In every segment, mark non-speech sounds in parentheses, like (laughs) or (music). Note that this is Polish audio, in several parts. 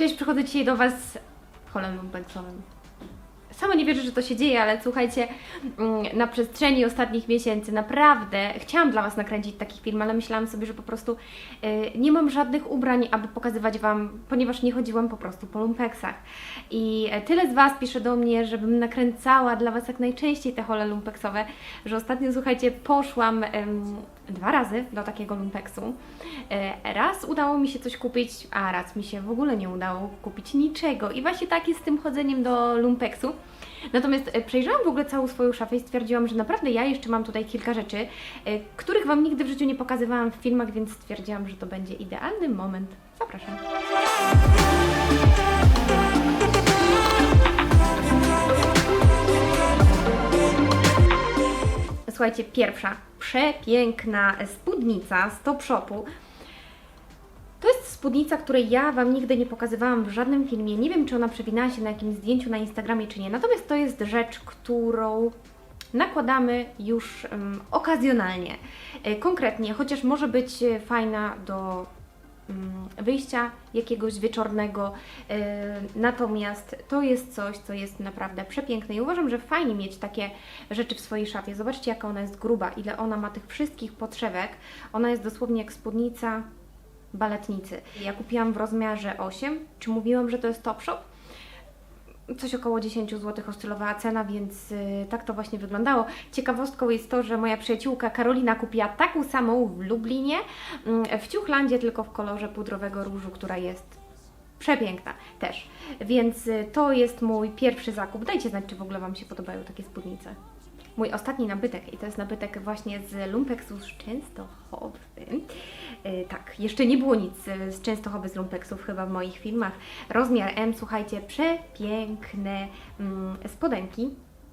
Cześć, przychodzę dzisiaj do Was polem lumpeksowym. Sama nie wierzę, że to się dzieje, ale słuchajcie, mm, na przestrzeni ostatnich miesięcy naprawdę chciałam dla Was nakręcić taki film, ale myślałam sobie, że po prostu y, nie mam żadnych ubrań, aby pokazywać Wam, ponieważ nie chodziłam po prostu po lumpeksach. I e, tyle z Was pisze do mnie, żebym nakręcała dla Was jak najczęściej te hole lumpeksowe, że ostatnio, słuchajcie, poszłam dwa razy do takiego lumpeksu. E, Raz udało mi się coś kupić, a raz mi się w ogóle nie udało kupić niczego. I właśnie tak jest z tym chodzeniem do lumpeksu. Natomiast e, przejrzałam w ogóle całą swoją szafę i stwierdziłam, że naprawdę ja jeszcze mam tutaj kilka rzeczy, e, których Wam nigdy w życiu nie pokazywałam w filmach, więc stwierdziłam, że to będzie idealny moment. Zapraszam. Słuchajcie, pierwsza przepiękna spódnica z Top Shopu. To jest spódnica, której ja Wam nigdy nie pokazywałam w żadnym filmie. Nie wiem, czy ona przewinęła się na jakimś zdjęciu na Instagramie, czy nie. Natomiast to jest rzecz, którą nakładamy już um, okazjonalnie. E, Konkretnie, chociaż może być e, fajna do wyjścia jakiegoś wieczornego. e, Natomiast to jest coś, co jest naprawdę przepiękne i uważam, że fajnie mieć takie rzeczy w swojej szafie. Zobaczcie, jaka ona jest gruba, ile ona ma tych wszystkich potrzebek. Ona jest dosłownie jak spódnica baletnicy. Ja kupiłam w rozmiarze 8. Czy mówiłam, że to jest Topshop? Coś około 10 zł oscylowała cena, więc y, tak to właśnie wyglądało. Ciekawostką jest to, że moja przyjaciółka Karolina kupiła taką samą w Lublinie, mm, w Ciuchlandzie, tylko w kolorze pudrowego różu, która jest przepiękna też. Więc y, to jest mój pierwszy zakup. Dajcie znać, czy w ogóle Wam się podobają takie spódnice. Mój ostatni nabytek i to jest nabytek właśnie z Lumpeksu z Częstochowy. Yy, tak, jeszcze nie było nic y, z Częstochowy z Lumpeksów chyba w moich filmach. Rozmiar M, słuchajcie, przepiękne mm, spodenki.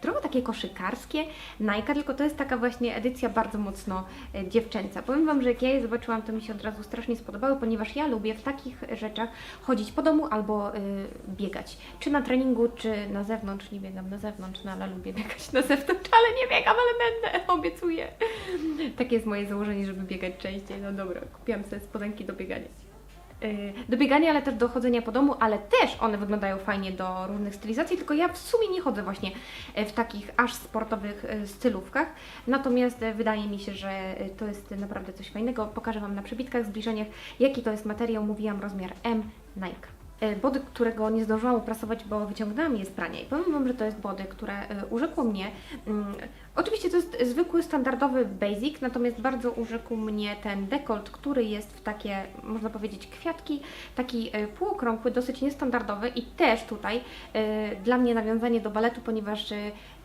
Trochę takie koszykarskie, Nike, tylko to jest taka właśnie edycja bardzo mocno e, dziewczęca. Powiem Wam, że jak ja je zobaczyłam, to mi się od razu strasznie spodobały, ponieważ ja lubię w takich rzeczach chodzić po domu albo y, biegać. Czy na treningu, czy na zewnątrz. Nie biegam na zewnątrz, no ale lubię biegać na zewnątrz, ale nie biegam, ale będę, (laughs) obiecuję. Takie jest moje założenie, żeby biegać częściej. No dobra, kupiłam sobie spodenki do biegania. Yy, do biegania, ale też do chodzenia po domu, ale też one wyglądają fajnie do różnych stylizacji, tylko ja w sumie nie chodzę właśnie e, w takich aż sportowych e, stylówkach, natomiast wydaje mi się, że to jest naprawdę coś fajnego. Pokażę Wam na przebitkach, zbliżeniach, jaki to jest materiał. Mówiłam rozmiar M Nike. E, Body, którego nie zdążyłam uprasować, bo wyciągnęłam je z prania i powiem Wam, że to jest body, które e, urzekło mnie. Mm, Oczywiście to jest zwykły, standardowy basic, natomiast bardzo urzekł mnie ten dekolt, który jest w takie, można powiedzieć, kwiatki, taki e, półokrągły, dosyć niestandardowy i też tutaj e, dla mnie nawiązanie do baletu, ponieważ e,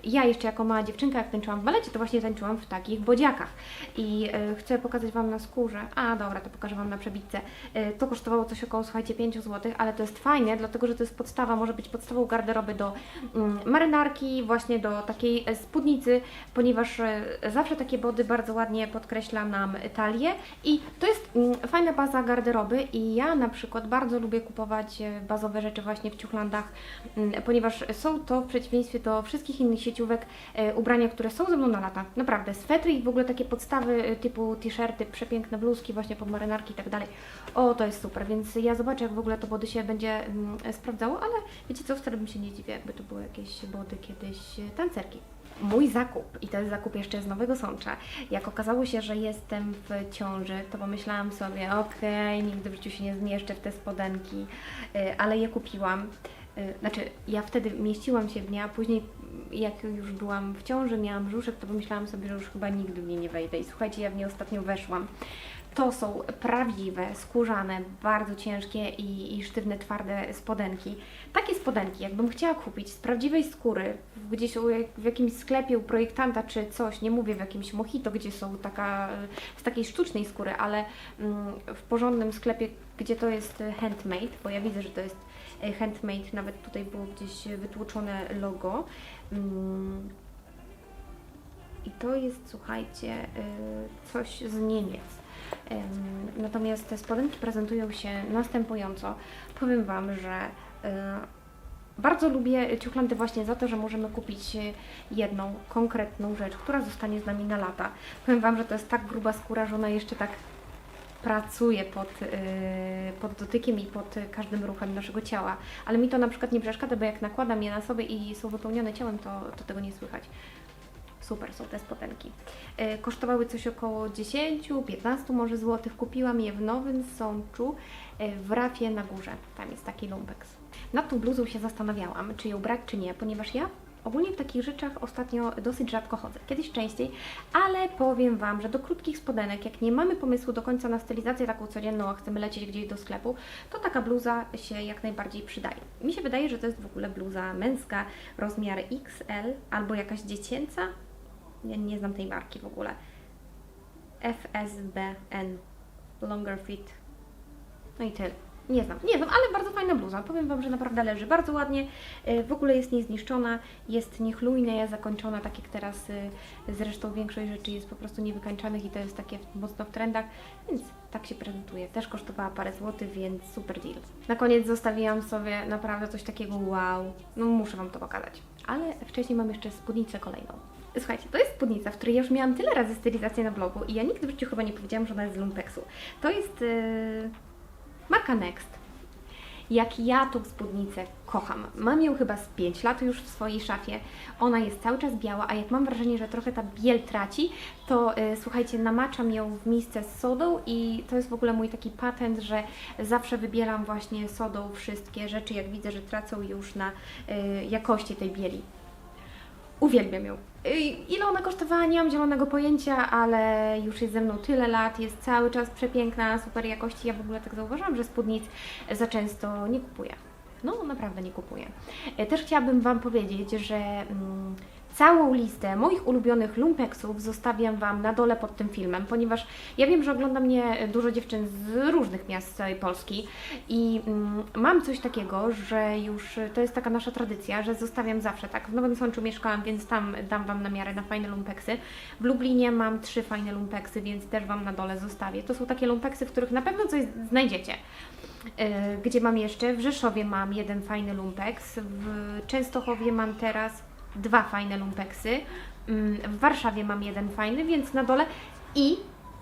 ja jeszcze jako mała dziewczynka, jak tańczyłam w balecie, to właśnie tańczyłam w takich bodziakach. I e, chcę pokazać Wam na skórze. A, dobra, to pokażę Wam na przebitce. E, to kosztowało coś około, słuchajcie, 5 zł, ale to jest fajne, dlatego że to jest podstawa, może być podstawą garderoby do mm, marynarki, właśnie do takiej e, spódnicy, ponieważ zawsze takie body bardzo ładnie podkreśla nam talię i to jest mm, fajna baza garderoby i ja na przykład bardzo lubię kupować bazowe rzeczy właśnie w ciuchlandach, mm, ponieważ są to w przeciwieństwie do wszystkich innych sieciówek e, ubrania, które są ze mną na lata. Naprawdę, swetry i w ogóle takie podstawy e, typu t-shirty, przepiękne bluzki, właśnie pod marynarki i tak dalej. O, to jest super, więc ja zobaczę, jak w ogóle to body się będzie mm, sprawdzało, ale wiecie co, wcale bym się nie dziwię, jakby to były jakieś body kiedyś e, tancerki. Mój zakup, i to jest zakup jeszcze z Nowego Sącza, jak okazało się, że jestem w ciąży, to pomyślałam sobie, okej, nigdy w życiu się nie zmieszczę w te spodenki, ale je kupiłam. Znaczy, ja wtedy mieściłam się w nie, a później jak już byłam w ciąży, miałam brzuszek, to pomyślałam sobie, że już chyba nigdy w nie nie wejdę. I słuchajcie, ja w nie ostatnio weszłam. To są prawdziwe, skórzane, bardzo ciężkie i, i sztywne, twarde spodenki. Takie spodenki, jakbym chciała kupić z prawdziwej skóry, gdzieś u, w jakimś sklepie u projektanta czy coś, nie mówię w jakimś mojito, gdzie są taka, z takiej sztucznej skóry, ale mm, w porządnym sklepie, gdzie to jest handmade, bo ja widzę, że to jest handmade, nawet tutaj było gdzieś wytłoczone logo. Mm, I to jest, słuchajcie, y, coś z Niemiec. Natomiast te spodenki prezentują się następująco. Powiem Wam, że y, bardzo lubię ciuchlandy właśnie za to, że możemy kupić jedną konkretną rzecz, która zostanie z nami na lata. Powiem Wam, że to jest tak gruba skóra, że ona jeszcze tak pracuje pod, yy, pod dotykiem i pod każdym ruchem naszego ciała. Ale mi to na przykład nie przeszkadza, bo jak nakładam je na sobie i są wypełnione ciałem, to, to tego nie słychać. Super są te spodenki. Yy, kosztowały coś około 10-15 może złotych. Kupiłam je w Nowym Sączu yy, w Rafie na górze. Tam jest taki lumpeks. Nad tą bluzą się zastanawiałam, czy ją brać, czy nie, ponieważ ja ogólnie w takich rzeczach ostatnio dosyć rzadko chodzę. Kiedyś częściej, ale powiem Wam, że do krótkich spodenek, jak nie mamy pomysłu do końca na stylizację taką codzienną, a chcemy lecieć gdzieś do sklepu, to taka bluza się jak najbardziej przydaje. Mi się wydaje, że to jest w ogóle bluza męska, rozmiar XL albo jakaś dziecięca. Ja nie znam tej marki w ogóle. FSBN Longer Fit. No i tyle. Nie znam, nie znam, ale bardzo fajna bluza. Powiem Wam, że naprawdę leży bardzo ładnie. Y, W ogóle jest niezniszczona, jest niechlujna, jest zakończona, tak jak teraz y, zresztą większość rzeczy jest po prostu niewykańczanych i to jest takie mocno w trendach, więc tak się prezentuje. Też kosztowała parę złotych, więc super deal. Na koniec zostawiłam sobie naprawdę coś takiego wow. No muszę Wam to pokazać. Ale wcześniej mam jeszcze spódnicę kolejną. Słuchajcie, to jest spódnica, w której ja już miałam tyle razy stylizację na blogu i ja nigdy w życiu chyba nie powiedziałam, że ona jest z lumpeksu. To jest yy, marka Next. Jak ja tą spódnicę kocham. Mam ją chyba z 5 lat już w swojej szafie. Ona jest cały czas biała, a jak mam wrażenie, że trochę ta biel traci, to y, słuchajcie, namaczam ją w misce z sodą i to jest w ogóle mój taki patent, że zawsze wybieram właśnie sodą wszystkie rzeczy, jak widzę, że tracą już na y, jakości tej bieli. Uwielbiam ją. Y, Ile ona kosztowała, nie mam zielonego pojęcia, ale już jest ze mną tyle lat, jest cały czas przepiękna, super jakości. Ja w ogóle tak zauważyłam, że spódnic za często nie kupuję. No, naprawdę nie kupuję. Y, Też chciałabym Wam powiedzieć, że mm, całą listę moich ulubionych lumpeksów zostawiam Wam na dole pod tym filmem, ponieważ ja wiem, że ogląda mnie dużo dziewczyn z różnych miast całej Polski i mm, mam coś takiego, że już to jest taka nasza tradycja, że zostawiam zawsze tak. W Nowym Sączu mieszkałam, więc tam dam Wam na miarę na fajne lumpeksy. W Lublinie mam trzy fajne lumpeksy, więc też Wam na dole zostawię. To są takie lumpeksy, w których na pewno coś znajdziecie. Yy, Gdzie mam jeszcze? W Rzeszowie mam jeden fajny lumpeks, w Częstochowie mam teraz dwa fajne lumpeksy, Ym, w Warszawie mam jeden fajny, więc na dole i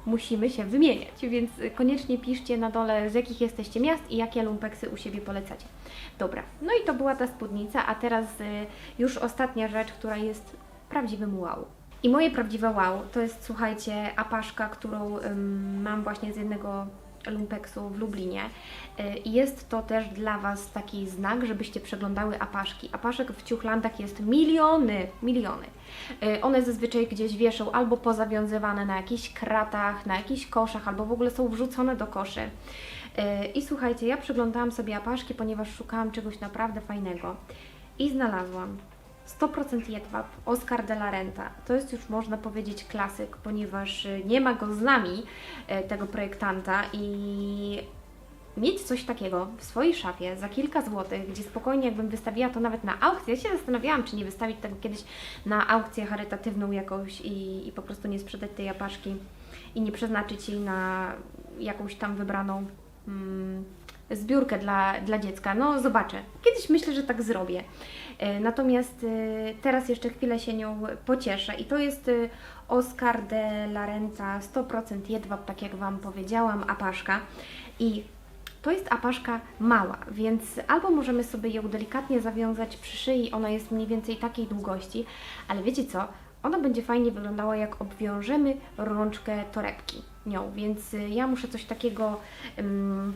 musimy się wymieniać, więc koniecznie piszcie na dole z jakich jesteście miast i jakie lumpeksy u siebie polecacie. Dobra, no i to była ta spódnica, a teraz y, już ostatnia rzecz, która jest prawdziwym wow. I moje prawdziwe wow to jest, słuchajcie, apaszka, którą ym, mam właśnie z jednego lumpeksu w Lublinie. Y, jest to też dla Was taki znak, żebyście przeglądały apaszki. Apaszek w ciuchlandach jest miliony, miliony. Y, One zazwyczaj gdzieś wieszą albo pozawiązywane na jakichś kratach, na jakichś koszach, albo w ogóle są wrzucone do koszy. Y, I słuchajcie, ja przeglądałam sobie apaszki, ponieważ szukałam czegoś naprawdę fajnego. I znalazłam 100% jedwab Oscar de la Renta. To jest już można powiedzieć klasyk, ponieważ y, nie ma go z nami, y, tego projektanta i mieć coś takiego w swojej szafie za kilka złotych, gdzie spokojnie jakbym wystawiła to nawet na aukcję. Ja się zastanawiałam, czy nie wystawić tego kiedyś na aukcję charytatywną jakąś i, i po prostu nie sprzedać tej apaszki i nie przeznaczyć jej na jakąś tam wybraną mm, zbiórkę dla, dla dziecka. No zobaczę. Kiedyś myślę, że tak zrobię. E, Natomiast e, teraz jeszcze chwilę się nią pocieszę i to jest e, Oscar de la Renta 100% jedwab, tak jak Wam powiedziałam, apaszka i to jest apaszka mała, więc albo możemy sobie ją delikatnie zawiązać przy szyi, ona jest mniej więcej takiej długości, ale wiecie co? Ona będzie fajnie wyglądała, jak obwiążemy rączkę torebki nią, więc ja muszę coś takiego. ym,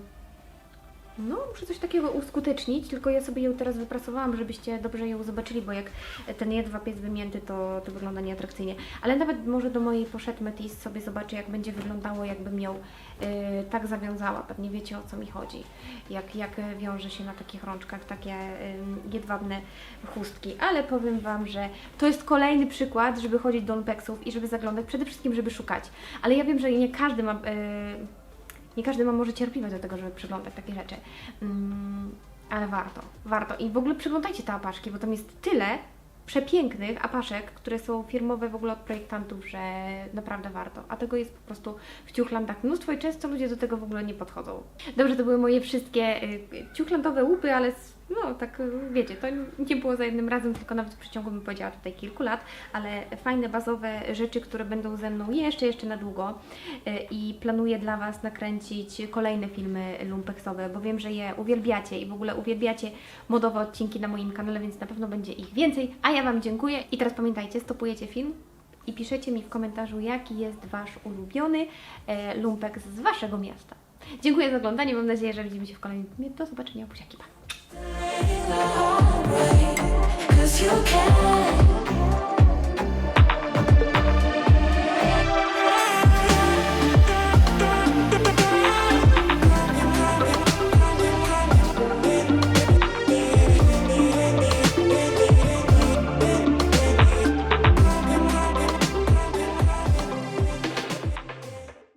no, muszę coś takiego uskutecznić, tylko ja sobie ją teraz wypracowałam, żebyście dobrze ją zobaczyli, bo jak ten jedwab jest wymięty, to, to wygląda nieatrakcyjnie. Ale nawet może do mojej pochette Metis sobie zobaczę, jak będzie wyglądało, jakbym ją y, tak zawiązała. Pewnie wiecie, o co mi chodzi. Jak, jak wiąże się na takich rączkach takie y, jedwabne chustki. Ale powiem Wam, że to jest kolejny przykład, żeby chodzić do lumpeksów i żeby zaglądać, przede wszystkim, żeby szukać. Ale ja wiem, że nie każdy ma... Y, nie każdy ma może cierpliwość do tego, żeby przeglądać takie rzeczy. Mm, ale warto, warto. I w ogóle przeglądajcie te apaszki, bo tam jest tyle przepięknych apaszek, które są firmowe w ogóle od projektantów, że naprawdę warto. A tego jest po prostu w ciuchlandach mnóstwo i często ludzie do tego w ogóle nie podchodzą. Dobrze, to były moje wszystkie y, ciuchlandowe łupy, ale s- No, tak wiecie, to nie było za jednym razem, tylko nawet w przeciągu, bym powiedziała, tutaj kilku lat, ale fajne, bazowe rzeczy, które będą ze mną jeszcze, jeszcze na długo Y, i planuję dla Was nakręcić kolejne filmy lumpeksowe, bo wiem, że je uwielbiacie i w ogóle uwielbiacie modowe odcinki na moim kanale, więc na pewno będzie ich więcej, a ja Wam dziękuję i teraz pamiętajcie, stopujecie film i piszecie mi w komentarzu, jaki jest Wasz ulubiony e, lumpek z Waszego miasta. Dziękuję za oglądanie, mam nadzieję, że widzimy się w kolejnym filmie. Do zobaczenia, buziaki, pa! Cause you care